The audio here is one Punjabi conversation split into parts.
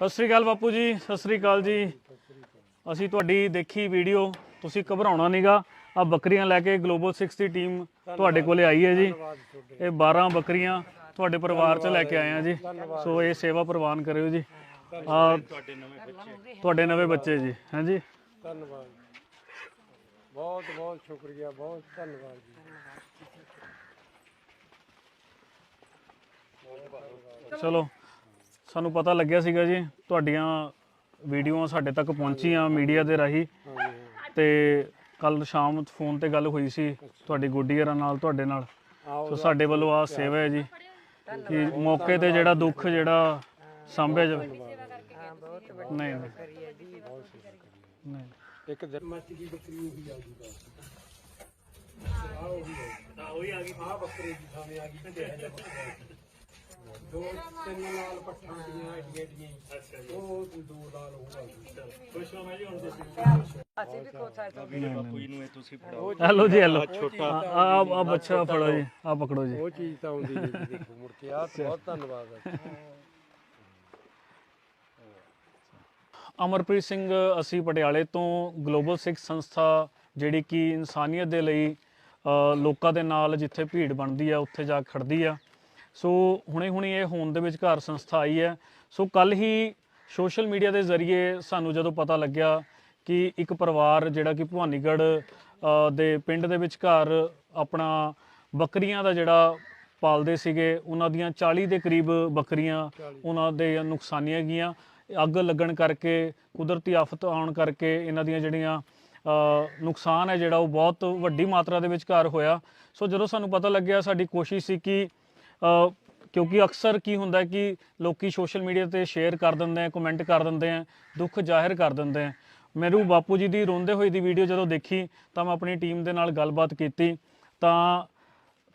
ਸਤਿ ਸ੍ਰੀ ਅਕਾਲ ਬਾਪੂ ਜੀ ਸਤਿ ਸ੍ਰੀ ਅਕਾਲ ਜੀ। ਅਸੀਂ ਤੁਹਾਡੀ ਦੇਖੀ ਵੀਡੀਓ ਤੁਸੀਂ ਘਬਰਾਉਣਾ ਨਹੀਂਗਾ ਆ ਬੱਕਰੀਆਂ ਲੈ ਕੇ ਗਲੋਬਲ 6 ਦੀ ਟੀਮ ਤੁਹਾਡੇ ਕੋਲੇ ਆਈ ਹੈ ਜੀ। ਇਹ 12 ਬੱਕਰੀਆਂ ਤੁਹਾਡੇ ਪਰਿਵਾਰ ਚ ਲੈ ਕੇ ਆਏ ਆ ਜੀ। ਸੋ ਇਹ ਸੇਵਾ ਪ੍ਰਵਾਨ ਕਰਿਓ ਜੀ। ਆ ਤੁਹਾਡੇ ਨਵੇਂ ਬੱਚੇ ਜੀ ਹਾਂਜੀ ਧੰਨਵਾਦ ਬਹੁਤ ਬਹੁਤ ਸ਼ੁਕਰੀਆ ਬਹੁਤ ਧੰਨਵਾਦ ਜੀ। ਚਲੋ। ਸਾਨੂੰ ਪਤਾ ਲੱਗਿਆ ਸੀਗਾ ਜੀ ਤੁਹਾਡੀਆਂ ਵੀਡੀਓਆਂ ਸਾਡੇ ਤੱਕ ਪਹੁੰਚੀਆਂ ਮੀਡੀਆ ਦੇ ਰਾਹੀਂ। ਤੇ ਕੱਲ ਸ਼ਾਮ ਫੋਨ ਤੇ ਗੱਲ ਹੋਈ ਸੀ ਤੁਹਾਡੀ ਗੁੱਡੀਅਰਾਂ ਨਾਲ ਤੁਹਾਡੇ ਨਾਲ। ਸੋ ਸਾਡੇ ਵੱਲੋਂ ਆ ਸੇਵਾ ਹੈ ਜੀ ਕਿ ਮੌਕੇ ਤੇ ਜਿਹੜਾ ਦੁੱਖ ਜਿਹੜਾ ਸਾਂਭਿਆ ਜਾਵੇ। ਨਹੀਂ ਨਹੀਂ। ਨਹੀਂ। ਇੱਕ ਦਿਨ ਮੱਚ ਦੀ ਬੱਕਰੀ ਉਹ ਵੀ ਆ ਗਈ। ਬਸ ਆ ਉਹ ਆ ਗਈ ਆ ਬੱਕਰੀ ਦੀ ਥਾਵੇਂ ਆ ਗਈ ਤੇ ਇਹ ਦੋ ਤਿੰਨ ਲਾਲ ਪੱਠਾਂ ਦੀਆਂ ਐਡੀਆਂ ਐਡੀਆਂ ਅੱਛਾ ਜੀ। ਉਹ ਤੇ ਦੋ ਲਾਲ ਉਹ ਆ ਗਈ ਖੁਸ਼ ਹੋ ਮੈਂ ਜੀ ਹੁਣ ਤੁਸੀਂ? ਹੈਲੋ ਜੀ ਹੈਲੋ ਛੋਟਾ ਆ ਆ ਬੱਚਾ ਫੜੋ ਜੀ ਆ ਪਕੜੋ ਜੀ। ਉਹ ਚੀਜ਼ ਤਾਂ ਆਉਂਦੀ ਨਹੀਂ ਜੀ ਦੇਖੋ ਮੁੜ ਕੇ ਆ ਬਹੁਤ ਧੰਨਵਾਦ ਹੈ ਅਮਰਪ੍ਰੀਤ ਸਿੰਘ ਅਸੀਂ ਪਟਿਆਲੇ ਤੋਂ ਗਲੋਬਲ ਸਿੱਖ ਸੰਸਥਾ ਜਿਹੜੀ ਕਿ ਇਨਸਾਨੀਅਤ ਦੇ ਲਈ ਲੋਕਾਂ ਦੇ ਨਾਲ ਜਿੱਥੇ ਭੀੜ ਬਣਦੀ ਆ ਉੱਥੇ ਜਾ ਕੇ ਖੜਦੀ ਆ। ਸੋ ਹੁਣੇ ਹੁਣੇ ਇਹ ਹੋਂਦ ਦੇ ਵਿਚਕਾਰ ਸੰਸਥਾ ਆਈ ਹੈ। ਸੋ ਕੱਲ ਹੀ ਸੋਸ਼ਲ ਮੀਡੀਆ ਦੇ ਜ਼ਰੀਏ ਸਾਨੂੰ ਜਦੋਂ ਪਤਾ ਲੱਗਿਆ ਕਿ ਇੱਕ ਪਰਿਵਾਰ ਜਿਹੜਾ ਕਿ ਭਵਾਨੀਗੜ੍ਹ ਅ, ਦੇ ਪਿੰਡ ਦੇ ਵਿਚਕਾਰ ਆਪਣਾ ਬੱਕਰੀਆਂ ਦਾ ਜਿਹੜਾ ਪਾਲਦੇ ਸੀਗੇ ਉਹਨਾਂ ਦੀਆਂ 40 ਦੇ ਕਰੀਬ ਬੱਕਰੀਆਂ ਉਹਨਾਂ ਦੇ ਨੁਕਸਾਨੀਆਂ ਗਈਆਂ। ਅੱਗ ਲੱਗਣ ਕਰਕੇ ਕੁਦਰਤੀ ਆਫਤ ਆਉਣ ਕਰਕੇ ਇਹਨਾਂ ਦੀਆਂ ਜਿਹੜੀਆਂ ਨੁਕਸਾਨ ਹੈ ਜਿਹੜਾ ਉਹ ਬਹੁਤ ਵੱਡੀ ਮਾਤਰਾ ਦੇ ਵਿੱਚ ਘਰ ਹੋਇਆ। ਸੋ ਜਦੋਂ ਸਾਨੂੰ ਪਤਾ ਲੱਗਿਆ ਸਾਡੀ ਕੋਸ਼ਿਸ਼ ਸੀ ਕਿ ਕਿਉਂਕਿ ਅਕਸਰ ਕੀ ਹੁੰਦਾ ਕਿ ਲੋਕੀ ਸੋਸ਼ਲ ਮੀਡੀਆ ਤੇ ਸ਼ੇਅਰ ਕਰ ਦਿੰਦੇ ਆ ਕਮੈਂਟ ਕਰ ਦਿੰਦੇ ਆ ਦੁੱਖ ਜ਼ਾਹਿਰ ਕਰ ਦਿੰਦੇ ਆ ਮੈਨੂੰ ਬਾਪੂ ਜੀ ਦੀ ਰੋਂਦੇ ਹੋਏ ਦੀ ਵੀਡੀਓ ਜਦੋਂ ਦੇਖੀ ਤਾਂ ਮੈਂ ਆਪਣੀ ਟੀਮ ਦੇ ਨਾਲ ਗੱਲਬਾਤ ਕੀਤੀ ਤਾਂ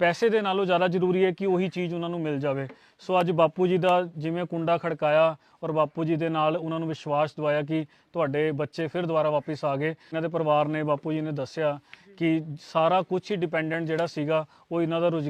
ਪੈਸੇ ਦੇ ਨਾਲੋਂ ਜ਼ਿਆਦਾ ਜ਼ਰੂਰੀ ਹੈ ਕਿ ਉਹੀ ਚੀਜ਼ ਉਹਨਾਂ ਨੂੰ ਮਿਲ ਜਾਵੇ। ਸੋ ਅੱਜ ਬਾਪੂ ਜੀ ਦਾ ਜਿਵੇਂ ਕੁੰਡਾ ਖੜਕਾਇਆ ਔਰ ਬਾਪੂ ਜੀ ਦੇ ਨਾਲ ਉਹਨਾਂ ਨੂੰ ਵਿਸ਼ਵਾਸ ਦਿਵਾਇਆ ਕਿ ਤੁਹਾਡੇ ਬੱਚੇ ਫਿਰ ਦੁਬਾਰਾ ਵਾਪਸ ਆ ਗਏ। ਇਹਨਾਂ ਦੇ ਪਰਿਵਾਰ ਨੇ ਬਾਪੂ ਜੀ ਨੇ ਦੱਸਿਆ ਕਿ ਸਾਰਾ ਕੁਝ ਹੀ ਡਿਪੈਂਡੈਂਟ ਜਿਹੜਾ ਸੀਗਾ, ਉਹ ਇਹਨਾਂ ਦਾ ਰੁਜ਼ਗਾਰ